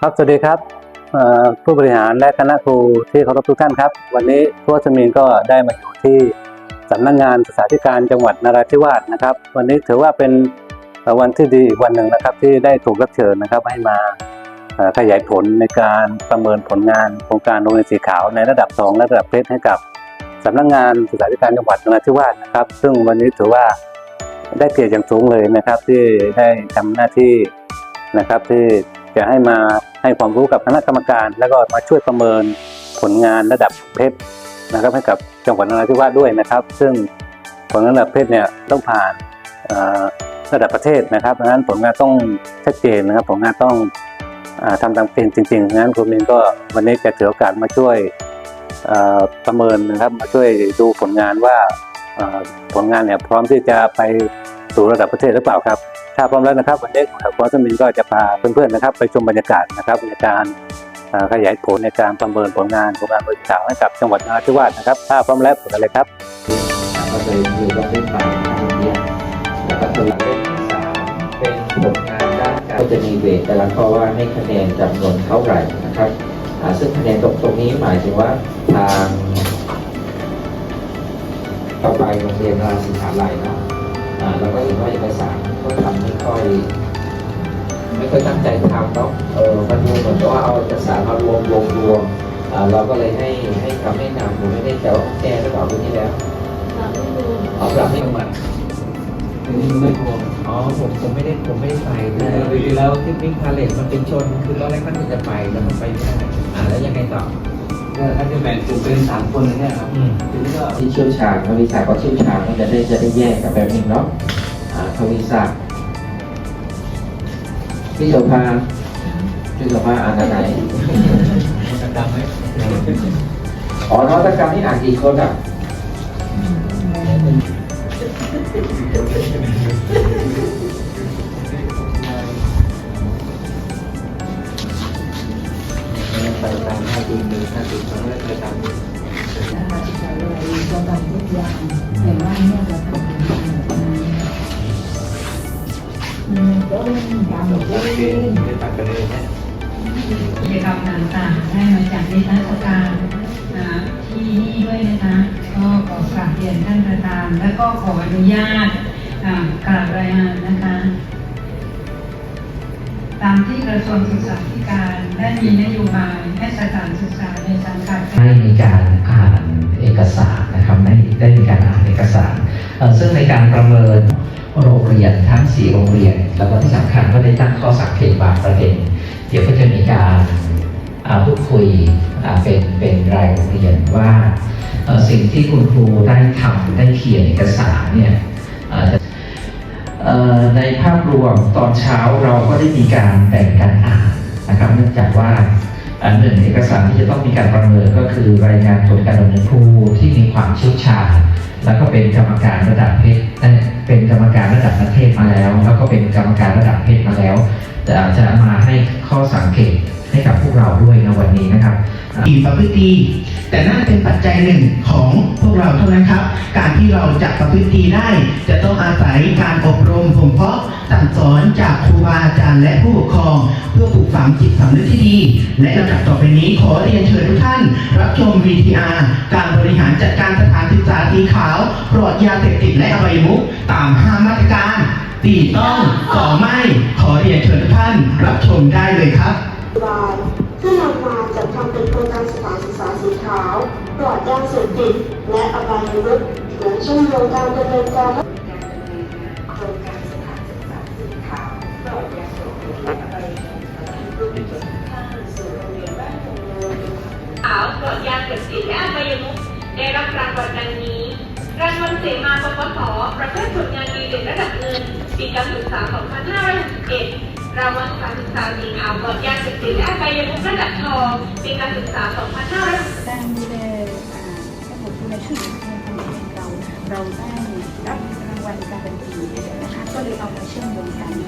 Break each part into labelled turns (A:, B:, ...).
A: ครับสวัสดีครับผู้บริหารและคณะครูที่เคารพทุกท่านครับ วันนี้ครูวัชมินก็ได้มาอยู่ที่สำนักงานศึกษาธิการจังหวัดนราธิวาสนะครับ วันนี้ถือว่าเป็นวันที่ดีอีกวันหนึ่งนะครับ ที่ได้ถูกรับเชิญนะครับให้มาขยายผลในการประเมินผลงานโครงการโรงเรียนสีขาวในระดับ 2 และระดับเพชรให้กับสำนักงานศึกษาธิการจังหวัดนราธิวาสนะครับ ซึ่งวันนี้ถือว่าได้เกียรติอย่างสูงเลยนะครับที่ได้ทำหน้าที่นะครับที่ จะให้มาให้ความรู้กับคณะกรรมการ แล้วก็มาช่วยประเมินผลงานระดับเพชรนะครับให้กับจังหวัดนราธิวาสด้วยนะครับ ซึ่งผลงานระดับเพชรเนี่ยต้องผ่านระดับประเทศนะครับดังนั้นผลงานต้องชัดเจนนะครับผลงานต้องอาทำตามเกณฑ์จริงๆดังนั้นครูมินก็วันนี้จะถือโอกาสมาช่วยประเมินนะครับมาช่วยดูผลงานว่าผลงานเนี่ยพร้อมที่จะไปสู่ระดับประเทศหรือเปล่าครับ ถ้าพร้อมแล้วนะครับ วันนี้ผมวัชมินก็จะพาเพื่อนๆนะครับ ไปชมบรรยากาศนะครับในการขยายผลในการประเมินผลงานโครงการบริจาคให้กับจังหวัดนราธิวาสนะครับถ้าพร้อมแล้วผลกันเลยครับ
B: ก็เลยคือว่าเป็นฝ่ายทางเรียนแล้วก็ตัวเลขสามเป็นผลงานด้านการจะมีเวทแต่ละข้อว่าให้คะแนนจำนวนเท่าไหร่นะครับซึ่งคะแนนตรงตรงนี้หมายถึงว่าทางต่อไปโรงเรียนราศิขาลัยเนาะเราก็เห็นว่าเอกสาร ไม่ค่อยไม่ค่อยตั้งใจทำเนาะเออมันดูเหมือนกับว่าเอาเอกสารมารวมรวมรวมอ่าเราก็เลยให้ให้คำแนะนำผมไม่ได้จะว่าแก้หรือเปล่าปีที่แล้วเอาปรับให้เหมือนไม่พออ๋อผมผมไม่ได้ผมไม่ได้ไปแต่ปีที่แล้วที่วิ่งพาเลทมันเป็นชนคือตอนแรกมันจะไปแล้วมันไปไม่ได้อ่าแล้วยังไงต่อ
C: ก็ถ้าจะแบ่งกลุ่มเป็นสามคนเลยเนี่ยครับ
B: อืม
C: ทีนี้ก็
B: ที่เชี่ยวชาญทวิศาสตร์ก็เชี่ยวชาญมันจะได้จะได้แยกกันแบบนี้เนาะอ่าทวิศาสตร์ พี่โสภาพี่โสภาอ่านอันไหน
C: ดำไหม
B: อ๋อนวัตกรรมที่อ่านกี่คนอะ
C: ไปตามห้าจุดหนึ่งห้าจุดสองแล้วไปตามนี้
D: นะคะที่เราเลยก็ทำทุกอย่างแต่ว่าเนี่ยเรา กิจกรรมต่างๆได้มาจากนิทรรศการนะที่นี่ด้วยนะคะ ก็ขอกราบเรียนท่านประธาน และก็ขออนุญาตกราบรายงานนะคะ ตามที่กระทรวงศึกษาธิการได้มีนโยบายให้สถานศึกษาในสังกัด
E: ให้มีการอ่านเอกสารนะครับได้ได้มีการอ่านเอกสาร ซึ่งในการประเมิน โรงเรียนทั้ง 4 โรงเรียน แล้วก็ที่สำคัญก็ได้ตั้งข้อสังเกตบางประเด็น เดี๋ยวก็จะมีการอ่าพูดคุยเป็นเป็นรายโรงเรียนว่าสิ่งที่คุณครูได้ทำได้เขียนเอกสารเนี่ยในภาพรวมตอนเช้าเราก็ได้มีการแบ่งการอ่านนะครับ เนื่องจากว่าอันหนึ่งเอกสารที่จะต้องมีการประเมินก็คือรายงานผลการดำเนินครูที่มีความเชี่ยวชาญ แล้วก็เป็นกรรมการระดับเพชร เป็นกรรมการระดับประเทศมาแล้ว แล้วก็เป็นกรรมการระดับเพชรมาแล้วจะจะมาให้ข้อสังเกตให้กับพวกเราด้วยในวันนี้นะครับ
F: ดีประพฤติดีแต่นั่นเป็นปัจจัยหนึ่งของพวกเราเท่านั้นครับ การที่เราจะประพฤติดีได้ จะต้องอาศัยการอบรมผมเพาะสั่งสอนจากครูบาอาจารย์และผู้ปกครอง เพื่อปลูกฝังจิตสำนึกที่ดี และลำดับต่อไปนี้ขอเรียนเชิญทุกท่าน ชม VTR การบริหารจัดการสถานศึกษาสีขาวปลอดยาเสพติดและอบายมุขตามห้ามาตรการตีต้องต่อไม่ ขอเรียนเชิญท่านรับชมได้เลยครับ
G: บาลเพื่อนำมาจัดทำเป็นโครงการสถานศึกษาสีขาวปลอดยาเสพติดและอบายมุขเหมือนช่นโครงการดำเนินการ ปลอดยาเสพติดและอบายมุข
H: ได้รับรางวัลดังนี้รางวัลเสมาปปสประเภทผลงานดีเด่นระดับเงินปีการศึกษา 2561รางวัลสถารศึกษาสีขาวปลอดยาเสพติดและอบายมุขระดับทองปีการศึกษา 2561
I: การดูแลอ่าระบบดูแลช่วยเหลือในโรงเรียนเราเราได้รับรางวัลการันตีนะคะก็เลยเอามาเชื่อมโยงกันที่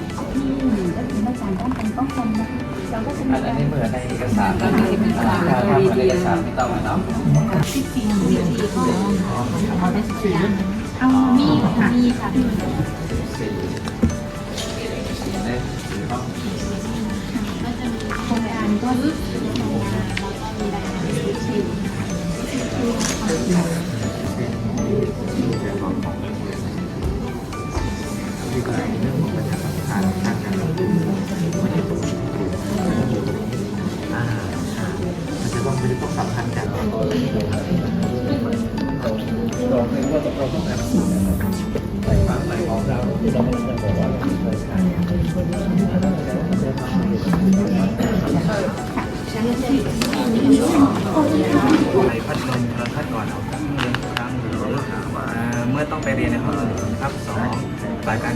I: ก็คือมาตรการป้องกันป้องกันนะคะเราก็จะมี
C: อัน
I: การ
C: นี้เหมือนในเอกสารนะถ้าทำเหมือนเอกสารไม่ต้องมาเนาะ
I: ที่จริงมีสี่ข้อเอาได้สิบอย่างเอามีค่ะมีค่ะ
C: สี่สี่ได้สี่ห้อง
I: ก็จะมีโครงการานก็มีทำงานแล้วก็มีราคาชิว
C: Thank you.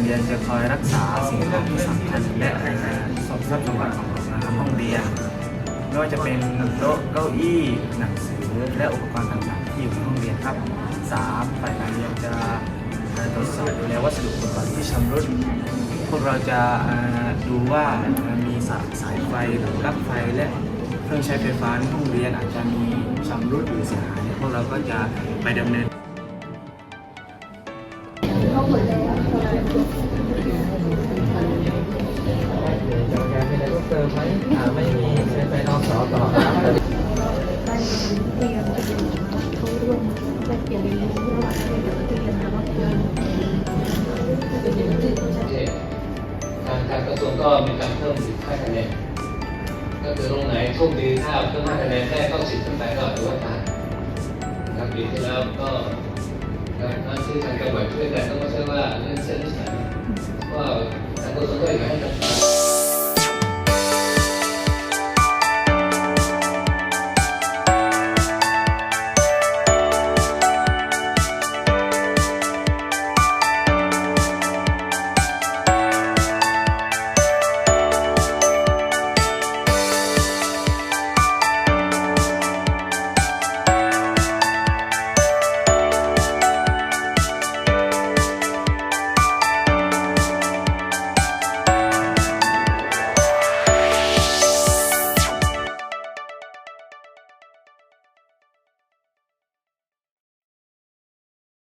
C: เรียนจะคอยรักษาสิ่งของที่สำคัญและสมทรัพย์สมบัติของห้องเรียนไม่ว่าจะเป็นโต๊ะเก้าอี้หนังสือและอุปกรณ์ต่างๆที่อยู่ในห้องเรียนครับสามฝ่ายการเรียนจะตรวจสอบดูแลวัสดุอุปกรณ์ที่ชำรุดพวกเราจะดูว่ามีสายสายไฟหรือปลั๊กไฟและเครื่องใช้ไฟฟ้าในห้องเรียนอาจจะมีชำรุดหรือเสียหายพวกเราก็จะไปดำเนิน
B: ติมไหมอ่าไม่มีเชิญไปนอกสอต่อครับ
I: ได้เตรียมเข้าร่วมแลการกระ
J: ทางกระทรวงก็มีการเพิ่มสิบห้าคะแนนก็คือตรงไหนโชคดีถ้าเพิ่มห้าคะแนนได้ก็สิบขึ้นไปก็ถือว่าผ่านครับปีที่แล้วก็การนั่นคือทางจังหวัดช่วยกันก็ไม่ใช่ว่าเรื่องเส้นสัยว่าทางกระทรวงก็อยากให้กับ